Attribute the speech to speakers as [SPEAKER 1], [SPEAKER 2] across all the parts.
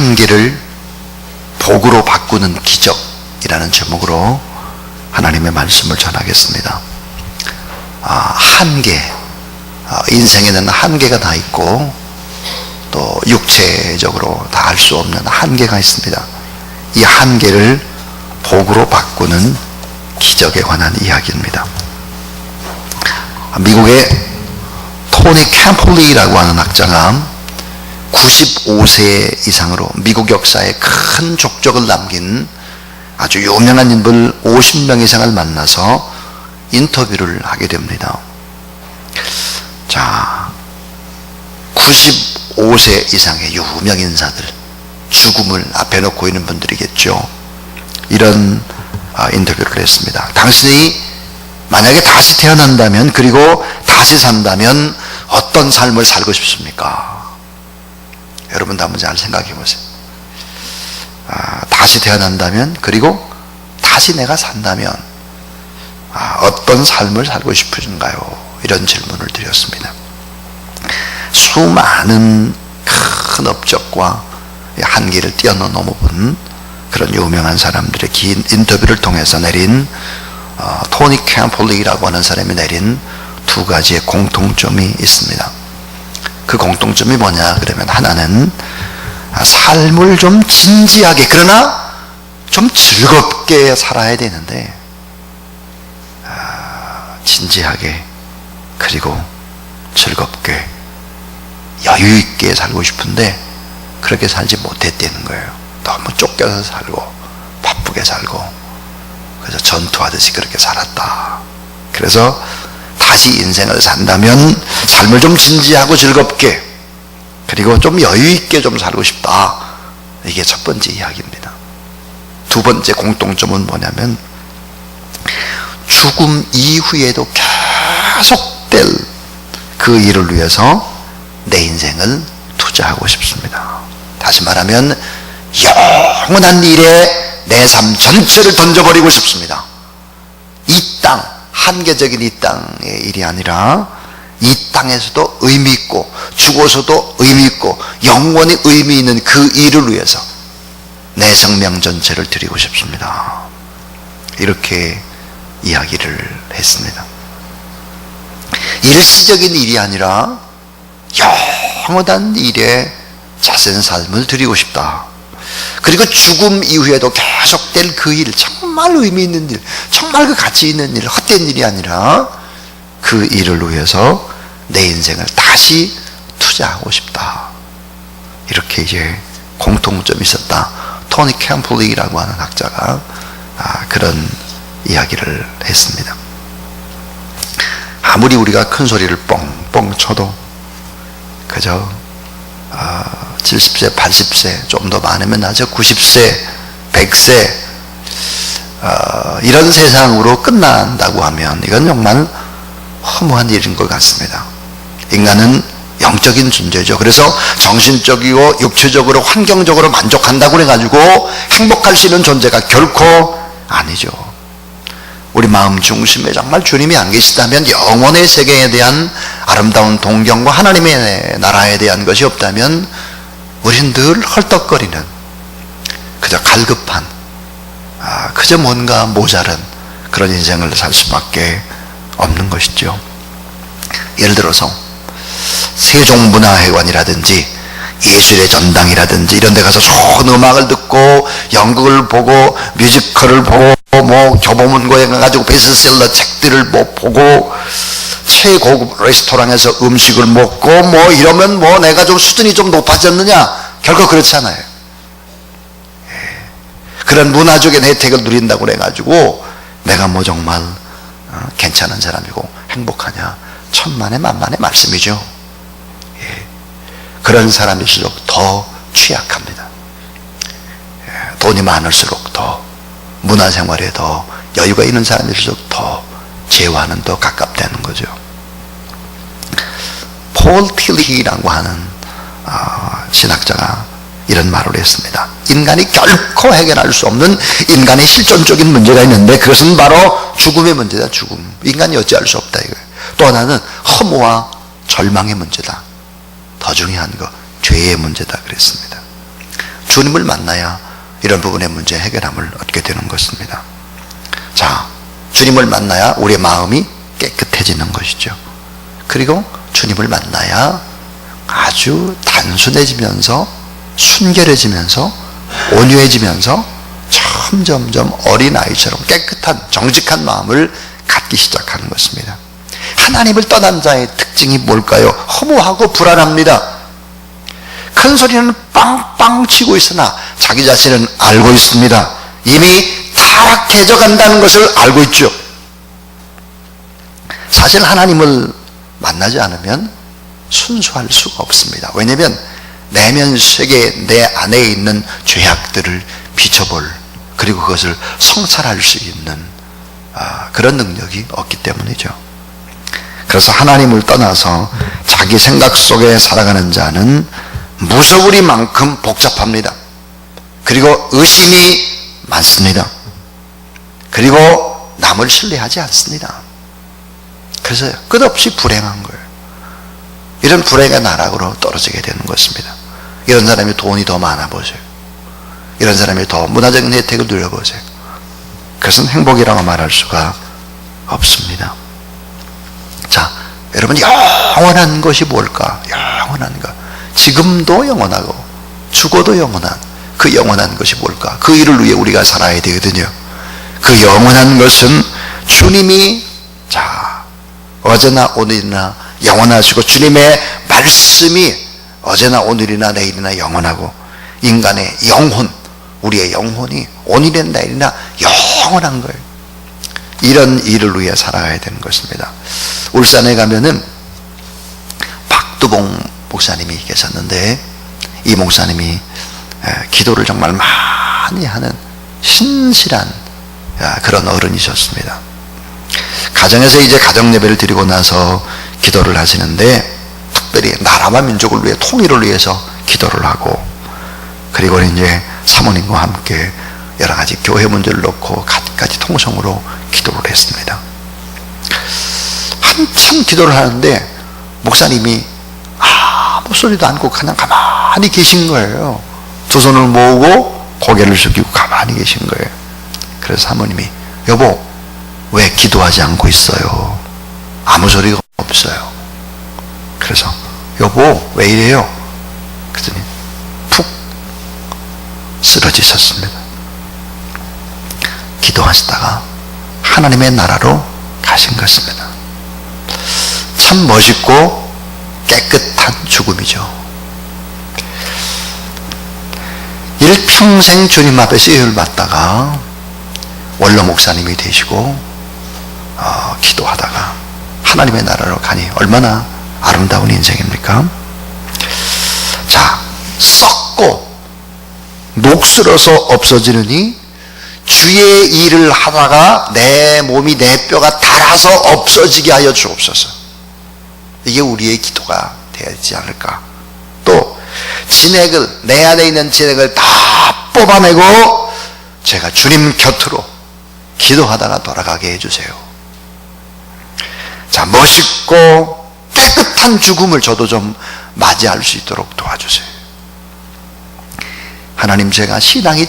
[SPEAKER 1] 한계를 복으로 바꾸는 기적이라는 제목으로 하나님의 말씀을 전하겠습니다. 아, 한계, 아, 인생에는 한계가 다 있고 또 육체적으로 다할수 없는 한계가 있습니다. 이 한계를 복으로 바꾸는 기적에 관한 이야기입니다. 미국의 토니 캠플리라고 하는 학자가 95세 이상으로 미국 역사에 큰 족적을 남긴 아주 유명한 인물 50명 이상을 만나서 인터뷰를 하게 됩니다. 자, 95세 이상의 유명 인사들, 죽음을 앞에 놓고 있는 분들이겠죠. 이런 아, 인터뷰를 했습니다. 당신이 만약에 다시 태어난다면 그리고 다시 산다면 어떤 삶을 살고 싶습니까? 여러분도 한번 잘 생각해 보세요. 아, 다시 태어난다면 그리고 다시 내가 산다면 아, 어떤 삶을 살고 싶으신가요? 이런 질문을 드렸습니다. 수많은 큰 업적과 한계를 뛰어넘어본 그런 유명한 사람들의 긴 인터뷰를 통해서 내린 어, 토니 캠폴리라고 하는 사람이 내린 두 가지의 공통점이 있습니다. 그 공통점이 뭐냐 그러면 하나는 삶을 좀 진지하게 그러나 좀 즐겁게 살아야 되는데 아, 진지하게 그리고 즐겁게 여유 있게 살고 싶은데 그렇게 살지 못했다는 거예요. 너무 쫓겨서 살고 바쁘게 살고 그래서 전투하듯이 그렇게 살았다. 그래서 다시 인생을 산다면 삶을 좀 진지하고 즐겁게 그리고 좀 여유 있게 좀 살고 싶다. 이게 첫 번째 이야기입니다. 두 번째 공통점은 뭐냐면 죽음 이후에도 계속될 그 일을 위해서 내 인생을 투자하고 싶습니다. 다시 말하면 영원한 일에 내 삶 전체를 던져버리고 싶습니다. 한계적인 이 땅의 일이 아니라 이 땅에서도 의미 있고 죽어서도 의미 있고 영원히 의미 있는 그 일을 위해서 내 생명 전체를 드리고 싶습니다. 이렇게 이야기를 했습니다. 일시적인 일이 아니라 영원한 일에 자신 삶을 드리고 싶다. 그리고 죽음 이후에도 계속될 그 일, 정말 의미 있는 일, 정말 그 가치 있는 일, 헛된 일이 아니라 그 일을 위해서 내 인생을 다시 투자하고 싶다. 이렇게 이제 공통점이 있었다. 토니 캠플리라고 하는 학자가 아, 그런 이야기를 했습니다. 아무리 우리가 큰 소리를 뻥뻥 쳐도 그저 70세, 80세, 좀 더 많으면 나죠. 90세, 100세, 어, 이런 세상으로 끝난다고 하면 이건 정말 허무한 일인 것 같습니다. 인간은 영적인 존재죠. 그래서 정신적이고 육체적으로 환경적으로 만족한다고 해가지고 행복할 수 있는 존재가 결코 아니죠. 우리 마음 중심에 정말 주님이 안 계시다면 영원의 세계에 대한 아름다운 동경과 하나님의 나라에 대한 것이 없다면 우린 늘 헐떡거리는 그저 갈급한 아, 그저 뭔가 모자른 그런 인생을 살 수밖에 없는 것이죠. 예를 들어서 세종문화회관이라든지 예술의 전당이라든지 이런 데 가서 좋은 음악을 듣고 연극을 보고 뮤지컬을 보고 뭐 교보문고에 가가지고 베스트셀러 책들을 뭐 보고 최고급 레스토랑에서 음식을 먹고 뭐 이러면 뭐 내가 좀 수준이 좀 높아졌느냐 결코 그렇지 않아요 예. 그런 문화적인 혜택을 누린다고 그래가지고 내가 뭐 정말 어, 괜찮은 사람이고 행복하냐 천만의 만만의 말씀이죠 예. 그런 사람일수록 더 취약합니다 예. 돈이 많을수록 더 문화생활에 더 여유가 있는 사람일수록 더 재화는 더 가깝다는 거죠. 폴 틸리라고 하는 어, 신학자가 이런 말을 했습니다. 인간이 결코 해결할 수 없는 인간의 실존적인 문제가 있는데 그것은 바로 죽음의 문제다. 죽음. 인간이 어찌할 수 없다 이거예요. 또 하나는 허무와 절망의 문제다. 더 중요한 거 죄의 문제다 그랬습니다. 주님을 만나야 이런 부분의 문제 해결함을 얻게 되는 것입니다. 자, 주님을 만나야 우리의 마음이 깨끗해지는 것이죠. 그리고 주님을 만나야 아주 단순해지면서 순결해지면서 온유해지면서 점점점 어린아이처럼 깨끗한 정직한 마음을 갖기 시작하는 것입니다. 하나님을 떠난 자의 특징이 뭘까요? 허무하고 불안합니다. 큰 소리는 빵빵 치고 있으나 자기 자신은 알고 있습니다. 이미 타락해져 간다는 것을 알고 있죠. 사실 하나님을 만나지 않으면 순수할 수가 없습니다. 왜냐하면 내면 세계 내 안에 있는 죄악들을 비춰볼 그리고 그것을 성찰할 수 있는 아, 그런 능력이 없기 때문이죠. 그래서 하나님을 떠나서 자기 생각 속에 살아가는 자는 무서우리만큼 복잡합니다. 그리고 의심이 많습니다. 그리고 남을 신뢰하지 않습니다. 그래서 끝없이 불행한 거예요. 이런 불행의 나락으로 떨어지게 되는 것입니다. 이런 사람이 돈이 더 많아 보세요. 이런 사람이 더 문화적인 혜택을 누려보세요. 그것은 행복이라고 말할 수가 없습니다. 자, 여러분, 영원한 것이 뭘까? 영원한 것. 지금도 영원하고, 죽어도 영원한, 그 영원한 것이 뭘까? 그 일을 위해 우리가 살아야 되거든요. 그 영원한 것은 주님이, 자, 어제나 오늘이나 영원하시고, 주님의 말씀이 어제나 오늘이나 내일이나 영원하고, 인간의 영혼, 우리의 영혼이 오늘이나 내일이나 영원한 거예요. 이런 일을 위해 살아가야 되는 것입니다. 울산에 가면은 박두봉 목사님이 계셨는데 이 목사님이 기도를 정말 많이 하는 신실한 그런 어른이셨습니다. 가정에서 이제 가정 예배를 드리고 나서 기도를 하시는데 특별히 나라와 민족을 위해 통일을 위해서 기도를 하고 그리고 이제 사모님과 함께 여러 가지 교회 문제를 놓고 가지 통성으로 기도를 했습니다. 한참 기도를 하는데 목사님이 아무 소리도 않고 그냥 가만히 계신 거예요. 두 손을 모으고 고개를 숙이고 가만히 계신 거예요. 그래서 사모님이 여보 왜 기도하지 않고 있어요? 아무 소리가 없어요. 그래서 여보 왜 이래요? 그랬더니 푹 쓰러지셨습니다. 기도하시다가 하나님의 나라로 가신 것입니다. 참 멋있고 깨끗한 죽음이죠. 일평생 주님 앞에 쓰여를 받다가 원로 목사님이 되시고 어, 기도하다가 하나님의 나라로 가니 얼마나 아름다운 인생입니까? 자, 썩고 녹슬어서 없어지느니 주의 일을 하다가 내 몸이 내 뼈가 닳아서 없어지게 하여 주옵소서. 이게 우리의 기도가 되지 않을까. 또 진액을 내 안에 있는 진액을 다 뽑아내고 제가 주님 곁으로 기도하다가 돌아가게 해주세요. 자 멋있고 깨끗한 죽음을 저도 좀 맞이할 수 있도록 도와주세요. 하나님 제가 신앙이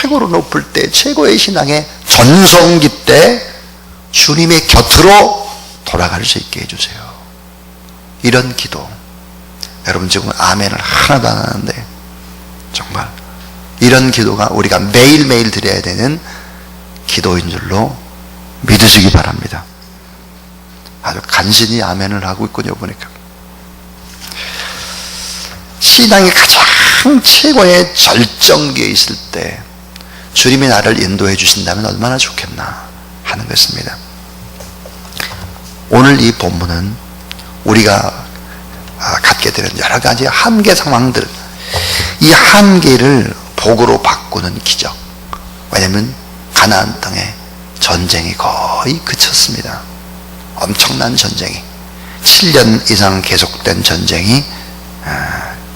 [SPEAKER 1] 최고로 높을 때 최고의 신앙의 전성기 때 주님의 곁으로 돌아갈 수 있게 해주세요. 이런 기도 여러분 지금 아멘을 하나도 안 하는데 정말 이런 기도가 우리가 매일매일 드려야 되는 기도인 줄로 믿으시기 바랍니다. 아주 간신히 아멘을 하고 있군요 보니까 신앙의 가장 최고의 절정기에 있을 때 주님이 나를 인도해 주신다면 얼마나 좋겠나 하는 것입니다. 오늘 이 본문은 우리가 갖게 되는 여러 가지 한계 상황들, 이 한계를 복으로 바꾸는 기적. 왜냐하면 가나안 땅에 전쟁이 거의 그쳤습니다. 엄청난 전쟁이 7년 이상 계속된 전쟁이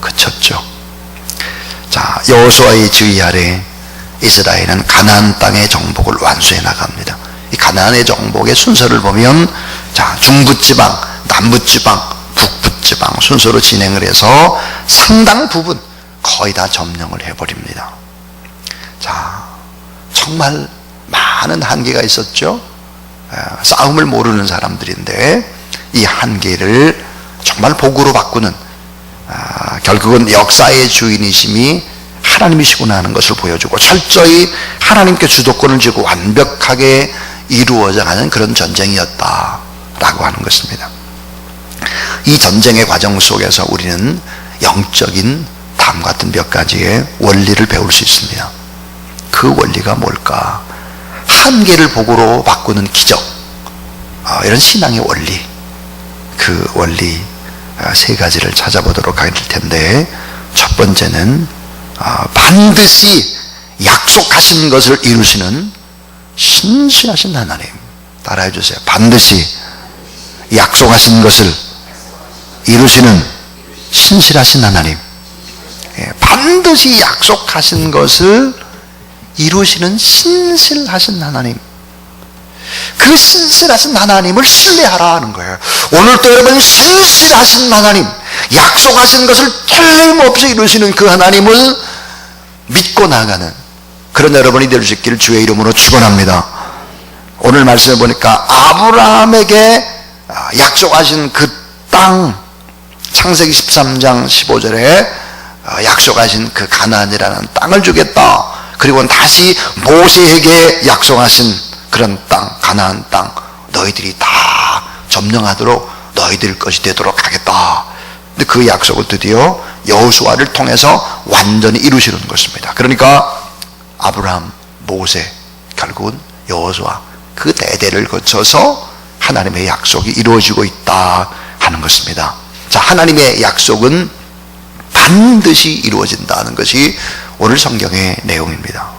[SPEAKER 1] 그쳤죠. 자 여호수아의 지휘 아래 이스라엘은 가나안 땅의 정복을 완수해 나갑니다. 이 가나안의 정복의 순서를 보면 자 중부지방, 남부지방, 북부지방 순서로 진행을 해서 상당 부분 거의 다 점령을 해버립니다. 자, 정말 많은 한계가 있었죠. 아, 싸움을 모르는 사람들인데 이 한계를 정말 복으로 바꾸는 아, 결국은 역사의 주인이심이 하나님이시구나 하는 것을 보여주고 철저히 하나님께 주도권을 쥐고 완벽하게 이루어져 가는 그런 전쟁이었다라고 하는 것입니다. 이 전쟁의 과정 속에서 우리는 영적인 다음 같은 몇 가지의 원리를 배울 수 있습니다. 그 원리가 뭘까? 한계를 복으로 바꾸는 기적. 어, 이런 신앙의 원리. 그 원리 어, 세 가지를 찾아보도록 할 텐데 첫 번째는 어, 반드시 약속하신 것을 이루시는 신실하신 하나님. 따라해 주세요. 반드시 약속하신 것을 이루시는 신실하신 하나님. 예, 반드시 약속하신 것을 이루시는 신실하신 하나님. 그 신실하신 하나님을 신뢰하라 하는 거예요. 오늘도 여러분 신실하신 하나님, 약속하신 것을 틀림없이 이루시는 그 하나님을 믿고 나가는 그런 여러분이 될 수 있기를 주의 이름으로 축원합니다. 오늘 말씀을 보니까 아브라함에게 약속하신 그 땅 창세기 13장 15절에 약속하신 그 가나안이라는 땅을 주겠다. 그리고 다시 모세에게 약속하신 그런 땅, 가나안 땅, 너희들이 다 점령하도록 너희들 것이 되도록 하겠다. 근데 그 약속을 드디어 여호수아를 통해서 완전히 이루시는 것입니다. 그러니까 아브라함, 모세, 결국은 여호수아 그 대대를 거쳐서 하나님의 약속이 이루어지고 있다 하는 것입니다. 자, 하나님의 약속은 반드시 이루어진다는 것이 오늘 성경의 내용입니다.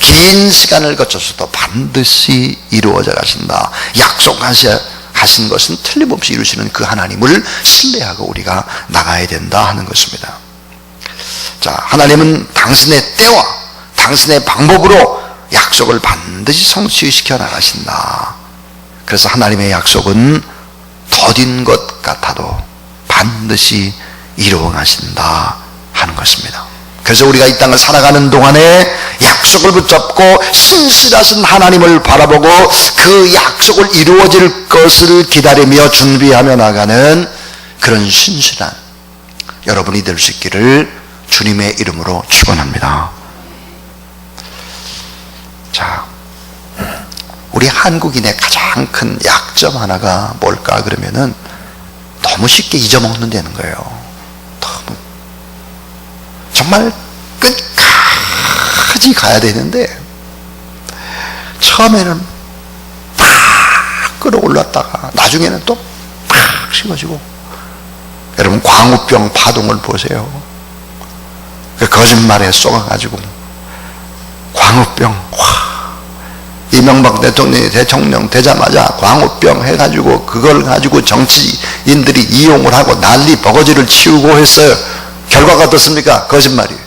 [SPEAKER 1] 긴 시간을 거쳐서도 반드시 이루어져 가신다. 약속하신 것은 틀림없이 이루시는 그 하나님을 신뢰하고 우리가 나가야 된다 하는 것입니다. 자, 하나님은 당신의 때와 당신의 방법으로 약속을 반드시 성취시켜 나가신다. 그래서 하나님의 약속은 더딘 것 같아도 반드시 이루어 가신다 하는 것입니다. 그래서 우리가 이 땅을 살아가는 동안에 약속을 붙잡고 신실하신 하나님을 바라보고 그 약속을 이루어질 것을 기다리며 준비하며 나가는 그런 신실한 여러분이 될 수 있기를 주님의 이름으로 축원합니다. 자, 우리 한국인의 가장 큰 약점 하나가 뭘까 그러면은 너무 쉽게 잊어먹는다는 거예요. 너무 정말 끝까지 가야 되는데 처음에는 팍 끌어올랐다가 나중에는 또 팍 식어지고 여러분 광우병 파동을 보세요. 그 거짓말에 속아가지고 광우병 와 이명박 대통령이 대통령 되자마자 광우병 해가지고 그걸 가지고 정치인들이 이용을 하고 난리 버거지를 치우고 했어요. 결과가 어떻습니까? 거짓말이에요.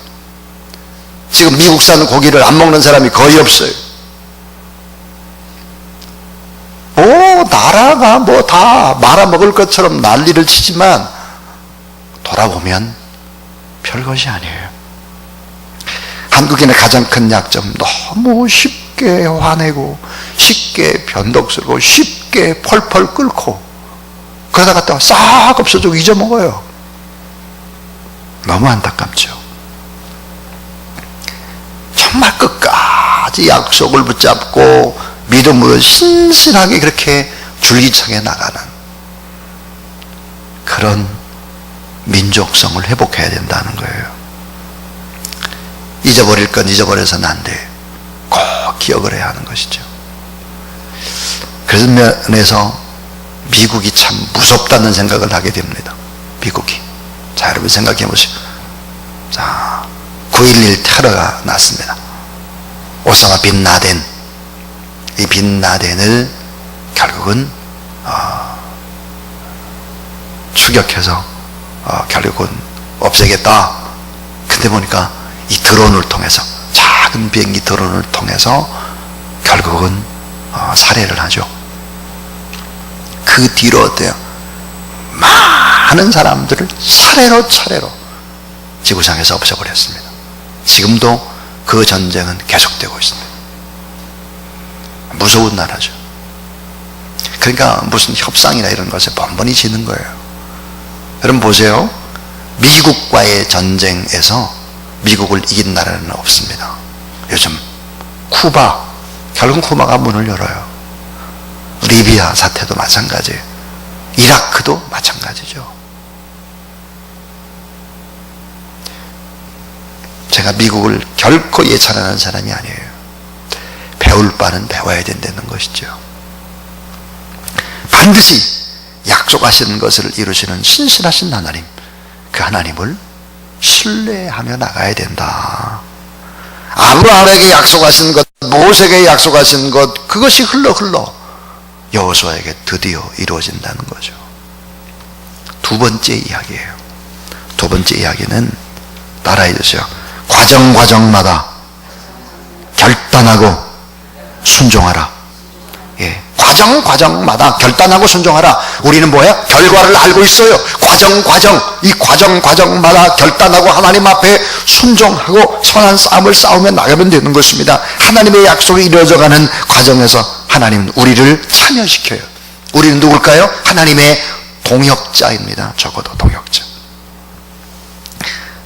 [SPEAKER 1] 지금 미국산 고기를 안 먹는 사람이 거의 없어요. 오, 나라가 뭐 다 말아먹을 것처럼 난리를 치지만 돌아보면 별것이 아니에요. 한국인의 가장 큰 약점 너무 쉽 게 화내고 쉽게 변덕스러고 쉽게 펄펄 끓고 그러다 갔다가 싹 없어지고 잊어먹어요. 너무 안타깝죠. 정말 끝까지 약속을 붙잡고 믿음으로 신실하게 그렇게 줄기차게 나가는 그런 민족성을 회복해야 된다는 거예요. 잊어버릴 건 잊어버려서는 안 돼. 꼭 기억을 해야 하는 것이죠. 그런 면에서 미국이 참 무섭다는 생각을 하게 됩니다. 미국이. 자, 여러분 생각해 보시오. 자, 9.11 테러가 났습니다. 오사마 빈 라덴. 이빈 라덴을 결국은, 어, 추격해서, 어, 결국은 없애겠다. 근데 보니까 이 드론을 통해서, 작은 비행기 드론을 통해서 결국은, 어, 살해를 하죠. 그 뒤로 어때요? 많은 사람들을 차례로 차례로 지구상에서 없어버렸습니다. 지금도 그 전쟁은 계속되고 있습니다. 무서운 나라죠. 그러니까 무슨 협상이나 이런 것에 번번이 지는 거예요. 여러분 보세요. 미국과의 전쟁에서 미국을 이긴 나라는 없습니다. 요즘 쿠바, 결국 쿠바가 문을 열어요. 리비아 사태도 마찬가지예요. 이라크도 마찬가지죠. 제가 미국을 결코 예찬하는 사람이 아니에요. 배울 바는 배워야 된다는 것이죠. 반드시 약속하시는 것을 이루시는 신실하신 하나님, 그 하나님을 신뢰하며 나가야 된다. 아브라함에게 약속하신 것, 모세에게 약속하신 것, 그것이 흘러 흘러 여호수아에게 드디어 이루어진다는 거죠. 두 번째 이야기예요. 두 번째 이야기는 따라해 주세요. 과정 과정마다 결단하고 순종하라. 예. 과정 과정마다 결단하고 순종하라. 우리는 뭐야? 결과를 알고 있어요. 과정 과정 이 과정 과정마다 결단하고 하나님 앞에 순종하고 선한 싸움을 싸우며 나가면 되는 것입니다. 하나님의 약속이 이루어져가는 과정에서 하나님은 우리를 참여시켜요. 우리는 누굴까요? 하나님의 동역자입니다. 적어도 동역자.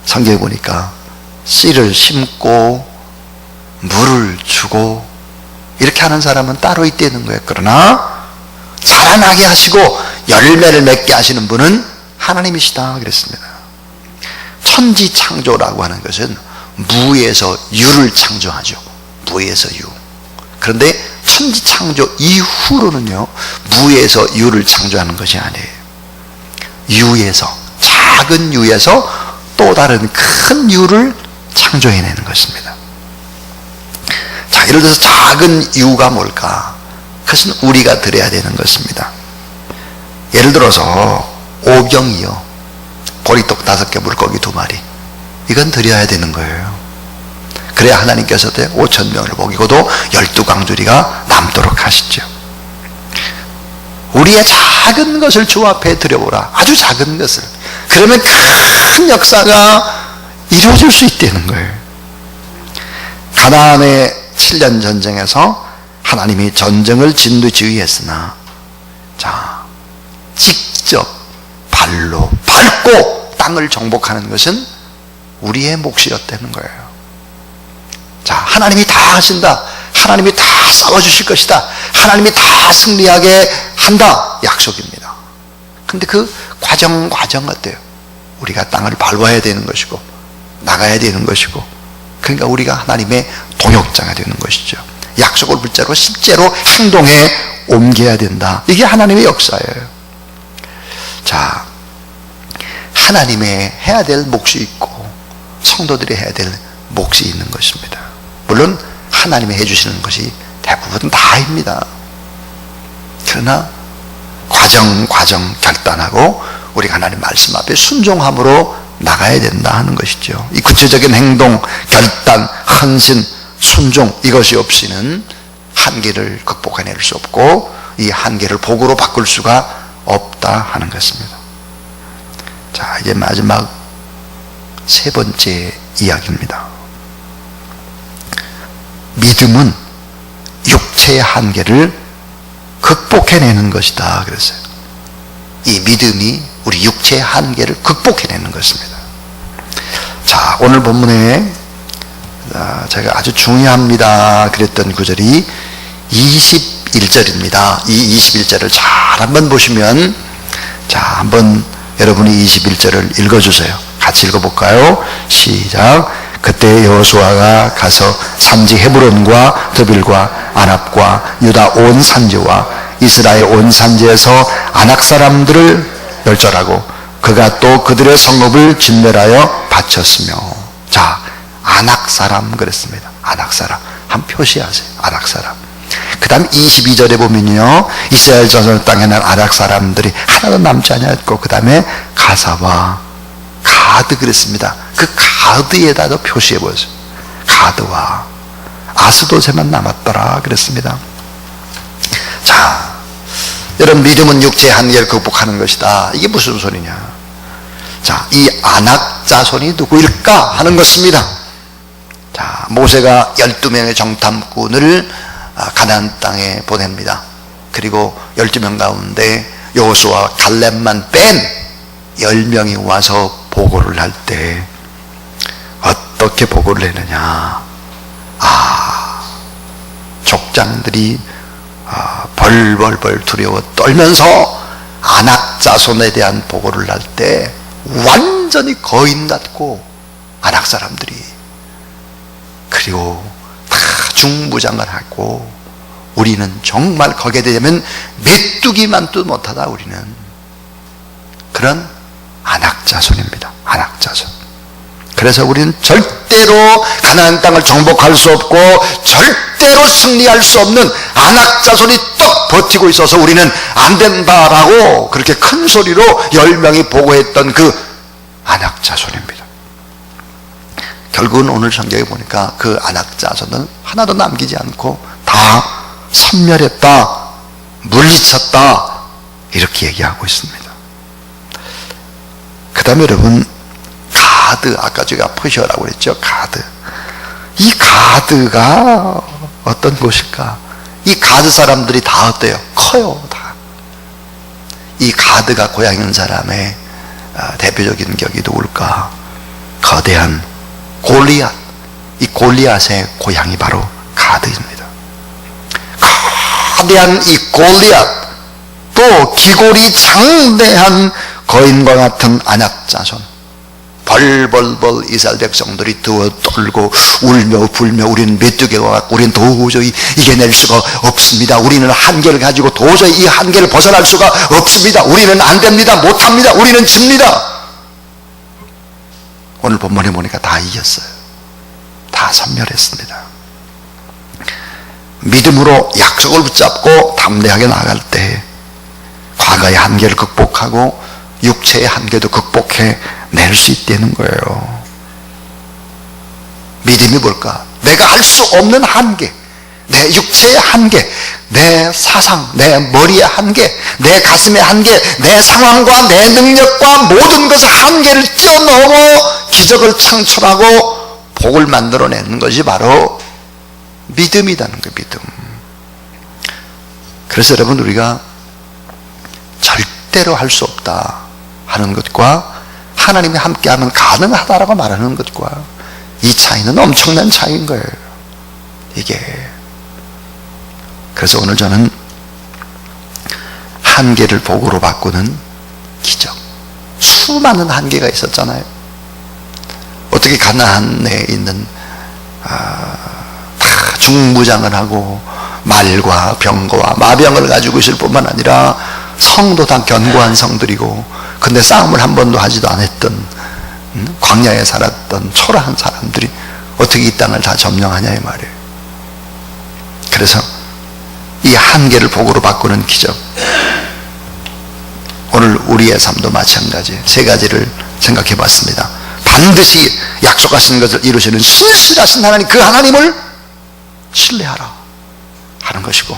[SPEAKER 1] 성경에 보니까 씨를 심고 물을 주고 이렇게 하는 사람은 따로 있다는 거예요. 그러나 자라나게 하시고 열매를 맺게 하시는 분은 하나님이시다 그랬습니다. 천지 창조라고 하는 것은 무에서 유를 창조하죠. 무에서 유. 그런데 천지 창조 이후로는요, 무에서 유를 창조하는 것이 아니에요. 유에서, 작은 유에서 또 다른 큰 유를 창조해내는 것입니다. 자, 예를 들어서 작은 유가 뭘까? 그것은 우리가 드려야 되는 것입니다. 예를 들어서 오경이요. 보리떡 다섯 개, 물고기 두 마리. 이건 드려야 되는 거예요. 그래야 하나님께서 5천 명을 먹이고도 열두 강주리가 남도록 하시죠. 우리의 작은 것을 주 앞에 드려보라. 아주 작은 것을. 그러면 큰 역사가 이루어질 수 있다는 거예요. 가나안의 7년 전쟁에서 하나님이 전쟁을 진두지휘했으나 자 직접 발로 밟고 땅을 정복하는 것은 우리의 몫이었다는 거예요. 자 하나님이 다 하신다. 하나님이 다 싸워주실 것이다. 하나님이 다 승리하게 한다. 약속입니다. 근데 그 과정 과정 어때요? 우리가 땅을 밟아야 되는 것이고 나가야 되는 것이고 그러니까 우리가 하나님의 동역자가 되는 것이죠. 약속을 붙잡고 실제로 행동에 옮겨야 된다. 이게 하나님의 역사예요. 자, 하나님의 해야 될 몫이 있고 성도들이 해야 될 몫이 있는 것입니다. 물론 하나님이 해주시는 것이 대부분 다입니다. 그러나 과정 과정 결단하고 우리가 하나님 말씀 앞에 순종함으로 나가야 된다 하는 것이죠. 이 구체적인 행동, 결단, 헌신, 순종 이것이 없이는 한계를 극복해낼 수 없고 이 한계를 복으로 바꿀 수가 없다 하는 것입니다. 자, 이제 마지막 세 번째 이야기입니다. 믿음은 육체의 한계를 극복해내는 것이다. 그랬어요. 이 믿음이 우리 육체의 한계를 극복해내는 것입니다. 자, 오늘 본문에 아, 제가 아주 중요합니다. 그랬던 구절이 21절입니다. 이 21절을 잘 한번 보시면 자, 한번 여러분이 21절을 읽어 주세요. 같이 읽어 볼까요? 시작. 그때 여호수아가 가서 산지 헤브론과 드빌과 아납과 유다 온 산지와 이스라엘 온 산지에서 아낙 사람들을 멸절하고 그가 또 그들의 성읍을 진멸하여 바쳤으며 자 아낙 사람 그랬습니다. 아낙 사람 한 표시하세요. 아낙 사람. 그 다음 22절에 보면요. 이스라엘 전선 땅에 난 아낙 사람들이 하나도 남지 않았고 그 다음에 가사와 가드 그랬습니다. 그 가드에다도 표시해 보세요. 가드와 아스도세만 남았더라 그랬습니다. 자, 여러분 믿음은 육체의 한계를 극복하는 것이다. 이게 무슨 소리냐? 자, 이 아낙 자손이 누구일까 하는 것입니다. 자, 모세가 12명의 정탐꾼을 아, 가나안 땅에 보냅니다. 그리고 12명 가운데 여호수와 갈렙만 뺀 10명이 와서 보고를 할 때 어떻게 보고를 했느냐? 아, 족장들이 아, 벌벌벌 두려워 떨면서 아낙 자손에 대한 보고를 할 때 완전히 거인 같고 아낙 사람들이 그리고 다 중부장을 하고 우리는 정말 거기에 대면 메뚜기만 도 못하다 우리는 그런 안악자손입니다. 안악자손. 그래서 우리는 절대로 가나안 땅을 정복할 수 없고 절대로 승리할 수 없는 안악자손이 떡 버티고 있어서 우리는 안 된다라고 그렇게 큰 소리로 열 명이 보고했던 그 안악자손입니다. 결국은 오늘 성경에 보니까 그 안악자손은 하나도 남기지 않고 다 섬멸했다, 물리쳤다 이렇게 얘기하고 있습니다. 그 다음에 여러분 가드 아까 제가 퍼셔라고 그랬죠? 가드. 이 가드가 어떤 곳일까? 이 가드 사람들이 다 어때요? 커요 다 이 가드가 고향인 사람의 아, 대표적인 격이 누굴까? 거대한 골리앗 이 골리앗의 고향이 바로 가드입니다. 거대한 이 골리앗 또 기골이 장대한 거인과 같은 안약자손. 벌벌벌 이스라엘 백성들이 두어 떨고 울며 불며 우리는 메뚜기와 같고 우리는 도저히 이겨낼 수가 없습니다. 우리는 한계를 가지고 도저히 이 한계를 벗어날 수가 없습니다. 우리는 안 됩니다. 못합니다. 우리는 집니다 오늘 본문에 보니까 다 이겼어요 다 섬멸했습니다 믿음으로 약속을 붙잡고 담대하게 나갈 때 과거의 한계를 극복하고 육체의 한계도 극복해 낼 수 있다는 거예요. 믿음이 뭘까? 내가 할 수 없는 한계, 내 육체의 한계, 내 사상, 내 머리의 한계, 내 가슴의 한계, 내 상황과 내 능력과 모든 것을 한계를 뛰어넘어 기적을 창출하고 복을 만들어내는 것이 바로 믿음이라는 거예요, 믿음. 그래서 여러분, 우리가 절대로 할 수 없다 하는 것과 하나님이 함께하면 가능하다라고 말하는 것과 이 차이는 엄청난 차이인 거예요. 이게. 그래서 오늘 저는 한계를 복으로 바꾸는 기적. 수많은 한계가 있었잖아요. 어떻게 가나안에 있는 아, 다 중무장을 하고 말과 병거와 마병을 가지고 있을 뿐만 아니라 성도 다 견고한 성들이고 근데 싸움을 한 번도 하지도 않았던 음, 광야에 살았던 초라한 사람들이 어떻게 이 땅을 다 점령하냐 이 말이에요. 그래서 이 한계를 복으로 바꾸는 기적. 오늘 우리의 삶도 마찬가지. 세 가지를 생각해 봤습니다 반드시 약속하시는 것을 이루시는 신실하신 하나님 그 하나님을 신뢰하라 하는 것이고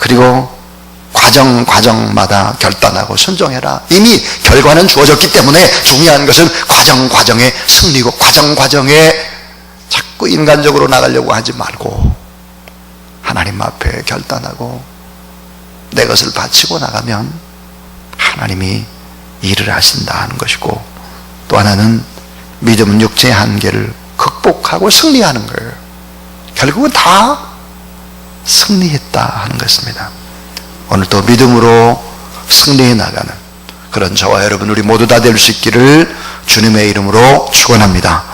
[SPEAKER 1] 그리고 과정 과정마다 결단하고 순종해라. 이미 결과는 주어졌기 때문에 중요한 것은 과정 과정의 승리고 과정 과정에 자꾸 인간적으로 나가려고 하지 말고 하나님 앞에 결단하고 내 것을 바치고 나가면 하나님이 일을 하신다 하는 것이고 또 하나는 믿음은 육체의 한계를 극복하고 승리하는 거예요. 결국은 다 승리했다 하는 것입니다. 오늘도 믿음으로 승리해 나가는 그런 저와 여러분 우리 모두 다 될 수 있기를 주님의 이름으로 축원합니다.